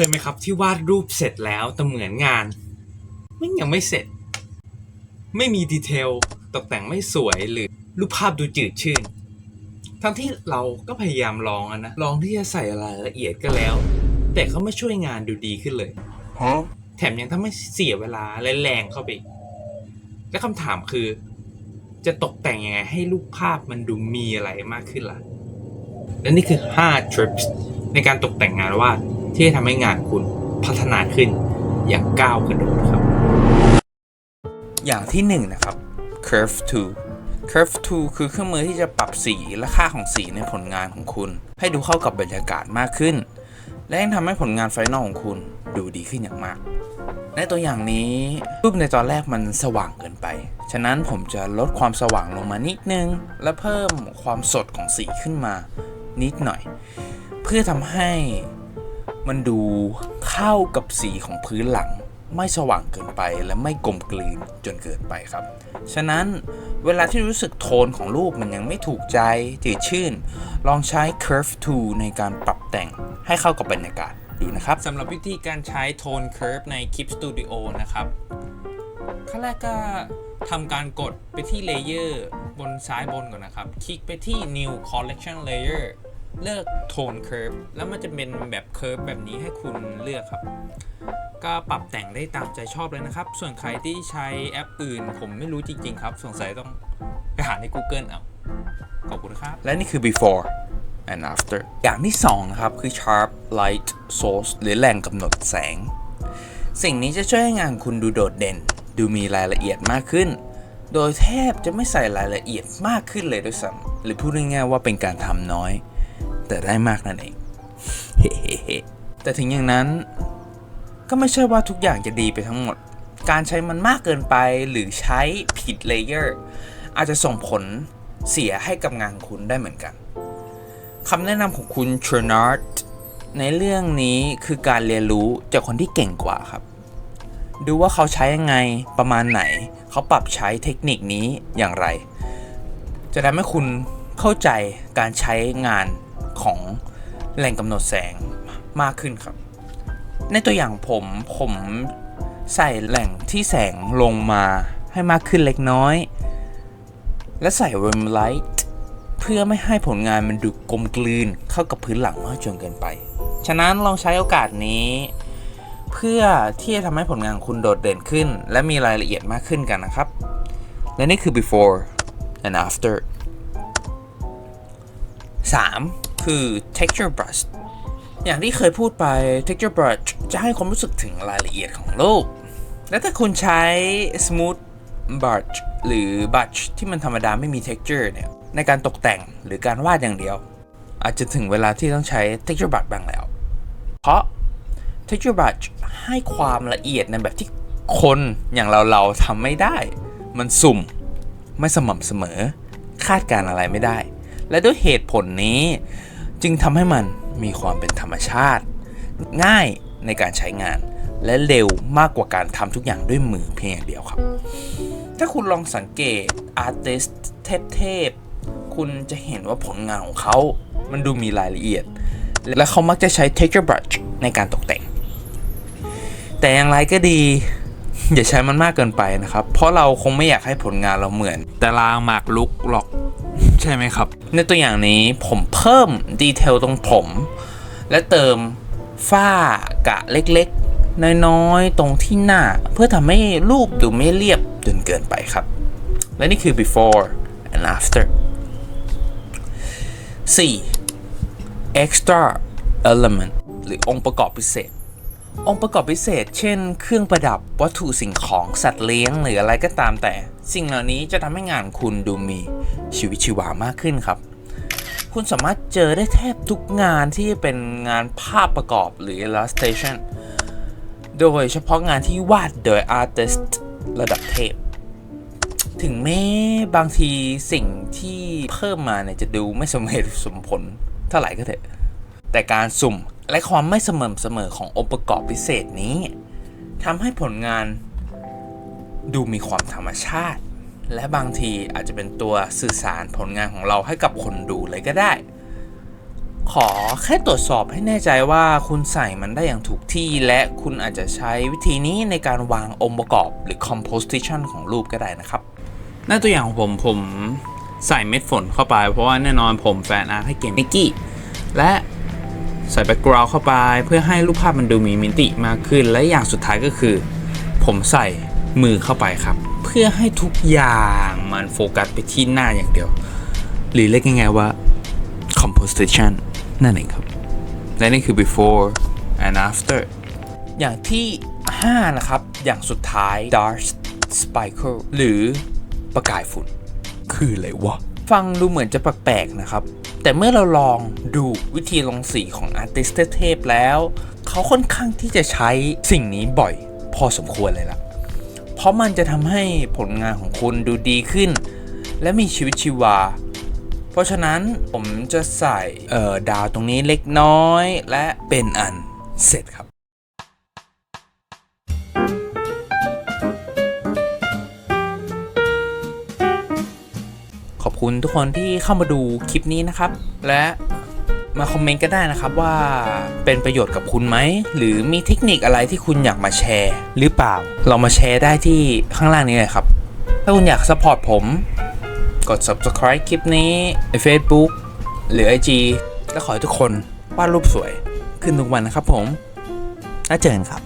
เคยไหมครับที่วาดรูปเสร็จแล้วแต่เหมือนงานมันยังไม่เสร็จ ไม่มีดีเทลตกแต่งไม่สวยหรือรูปภาพดูจืดชืดทั้งที่เราก็พยายามลองอะนะลองที่จะใส่รายละเอียดก็แล้ว แต่เขาไม่ช่วยงานดูดีขึ้นเลย Huh? แถมยังทำให้เสียเวลาและแรงเข้าไปอีกและคำถามคือ จะตกแต่งยังไงให้รูปภาพมันดูมีอะไรมากขึ้นล่ะและนี่คือ 5 trips ในการตกแต่งงานวาด ที่จะทำให้งานคุณพัฒนาขึ้นอย่างก้าวกระโดดครับ อย่างที่หนึ่งนะครับ curve two curve two คือเครื่องมือที่จะปรับสีและค่าของสีในผลงานของคุณ ให้ดูเข้ากับบรรยากาศมากขึ้น และยังทำให้ผลงานไฟนอลของคุณดูดีขึ้นอย่างมาก ในตัวอย่างนี้รูปในตอนแรกมันสว่างเกินไป ฉะนั้นผมจะลดความสว่างลงมานิดนึง และเพิ่มความสดของสีขึ้นมานิดหน่อย เพื่อทำให้ มันดูเข้ากับสีของพื้นหลัง ไม่สว่างเกินไปและไม่กลมกลืนจนเกินไปครับ ฉะนั้นเวลาที่รู้สึกโทนของรูปมันยังไม่ถูกใจจืดชื่น ลองใช้ curve tool ในการปรับแต่งให้เข้ากับบรรยากาศดูนะครับสำหรับวิธีการใช้โทน curve ใน Clip Studio นะครับขั้นแรกก็ทำการกดไปที่เลเยอร์บนซ้ายบนก่อนนะครับ คลิกไปที่ New Collection Layer เลือกโทน Curve แล้วมันจะเป็นแบบ Curve แบบนี้ให้คุณเลือกครับ ก็ปรับแต่งได้ตามใจชอบเลยนะครับ ส่วนใครที่ใช้แอปอื่น ผมไม่รู้จริง ๆ ครับ สงสัยต้องไปหาใน Google เอาขอบคุณครับ และนี่คือ before and after อย่างที่2นะครับ คือ sharp light source หรือแหล่งกำหนดแสง สิ่งนี้จะช่วยให้งานคุณดูโดดเด่น ดูมีรายละเอียดมากขึ้น โดยแทบจะไม่ใส่รายละเอียดมากขึ้นเลยด้วยซ้ำหรือพูดง่ายๆว่าเป็นการทำน้อย แต่ได้มากนั่นเองเฮ้แต่ถึงอย่างนั้น ก็ไม่ใช่ว่าทุกอย่างจะดีไปทั้งหมด การใช้มันมากเกินไปหรือใช้ผิดเลเยอร์อาจจะส่งผลเสียให้กับงานคุณได้เหมือนกันคำแนะนำของคุณเทรนาร์ดในเรื่องนี้คือการเรียนรู้จากคนที่เก่งกว่าครับ ดูว่าเขาใช้ยังไงประมาณไหน เขาปรับใช้เทคนิคนี้อย่างไร จะทำให้คุณเข้าใจการใช้งาน ของแหล่งกำเนิดแสงมากขึ้นครับ ในตัวอย่างผมผมใส่แหล่งที่แสงลงมาให้มากขึ้นเล็กน้อย และใส่ rim light เพื่อไม่ให้ผลงานมันดูกลมกลืนเข้ากับพื้นหลังมากจนเกินไป ฉะนั้นลองใช้โอกาสนี้ เพื่อที่จะทำให้ผลงานคุณโดดเด่นขึ้น และมีรายละเอียดมากขึ้นกันนะครับ และนี่คือ before and after 3. คือ texture brush อย่างที่เคยพูดไป texture brush จะให้ความรู้สึกถึงรายละเอียดของรูปและถ้าคุณใช้ smooth brush หรือ brush ที่มันธรรมดาไม่มี texture เนี่ยในการตกแต่งหรือการวาดอย่างเดียว อาจจะถึงเวลาที่ต้องใช้ texture brush บ้างแล้ว เพราะ texture brush ให้ความละเอียดในแบบที่คนอย่างเราเราทำไม่ได้ มันสุ่มไม่สม่ำเสมอ คาดการณ์อะไรไม่ได้ และด้วยเหตุผลนี้ จึงทำให้มันมีความเป็นธรรมชาติ ง่ายในการใช้งาน และเร็วมากกว่าการทำทุกอย่างด้วยมือเพียงอย่างเดียวครับ ถ้าคุณลองสังเกตอาร์ติสเทพๆคุณจะเห็นว่าผลงานของเขา มันดูมีรายละเอียด และเขามักจะใช้ texture brush ในการตกแต่ง แต่อย่างไรก็ดีอย่าใช้มันมากเกินไปนะครับ เพราะเราคงไม่อยากให้ผลงานเราเหมือนแต่ลางหมากลุกหรอก ใช่ไหมครับ ในตัวอย่างนี้ผมเพิ่มดีเทลตรงผม และเติมฝ้ากะเล็กๆ น้อยๆ ตรงที่หน้า เพื่อทำให้รูปดูไม่เรียบจนเกินไปครับ และนี่คือ before and after 4. extra element หรือองค์ประกอบพิเศษ องค์ประกอบพิเศษ เช่น เครื่องประดับวัตถุสิ่งของสัตว์เลี้ยงหรืออะไรก็ตามแต่ สิ่งเหล่านี้จะทำให้งานคุณดูมีชีวิตชีวามากขึ้นครับ คุณสามารถเจอได้แทบทุกงานที่เป็นงานภาพประกอบหรือ illustration โดยเฉพาะงานที่วาดโดย artist ระดับเทพ ถึงแม้บางทีสิ่งที่เพิ่มมาเนี่ยจะดูไม่สมเหตุสมผลเท่าไหร่ก็เถอะ แต่การสุ่มและความไม่เสมอเสมอขององค์ประกอบพิเศษนี้ทำให้ผลงาน ดูมีความธรรมชาติ และบางทีอาจจะเป็นตัวสื่อสารผลงานของเราให้กับคนดูเลยก็ได้ ขอแค่ตรวจสอบให้แน่ใจว่าคุณใส่มันได้อย่างถูกที่ และคุณอาจจะใช้วิธีนี้ในการวางองค์ประกอบหรือ composition ของรูปก็ได้นะครับหน้าตัวอย่างของผมผมใส่เม็ดฝนเข้าไป เพราะว่าแน่นอนผมแฟนอาร์ตให้เกมมิกกี้และใส่แบ็กกราวด์เข้าไป เพื่อให้รูปภาพมันดูมีมิติมากขึ้น และอย่างสุดท้ายก็คือ ผมใส่ มือเข้าไปครับ เพื่อให้ทุกอย่างมันโฟกัสไปที่หน้าอย่างเดียว หรือเรียกง่ายๆว่า composition นั่นเองครับ และนี่คือ before and after อย่างที่ 5 นะครับ อย่างสุดท้าย dust spiral หรือประกายฝุ่น คืออะไรวะ ฟังดูเหมือนจะแปลกๆนะครับ แต่เมื่อเราลองดูวิธีลงสีของอาร์ติสเทพแล้ว เขาค่อนข้างที่จะใช้สิ่งนี้บ่อย พอสมควรเลยล่ะ เพราะมันจะทำให้ผลงานของคุณดูดีขึ้น และมีชีวิตชีวา เพราะฉะนั้นผมจะใส่เออดาวตรงนี้เล็กน้อยและเป็นอันเสร็จครับขอบคุณทุกคนที่เข้ามาดูคลิปนี้นะครับ และ มาคอมเมนต์ก็ได้นะครับว่าเป็นประโยชน์กับคุณไหม หรือมีเทคนิคอะไรที่คุณอยากมาแชร์ หรือเปล่า เรามาแชร์ได้ที่ข้างล่างนี้เลยครับ ถ้าคุณอยากสปอร์ตผม กด subscribe คลิปนี้ใน Facebook หรือ IG และขอให้ทุกคนวาดรูปสวยขึ้นทุกวันนะครับผม แล้วเจอกันครับ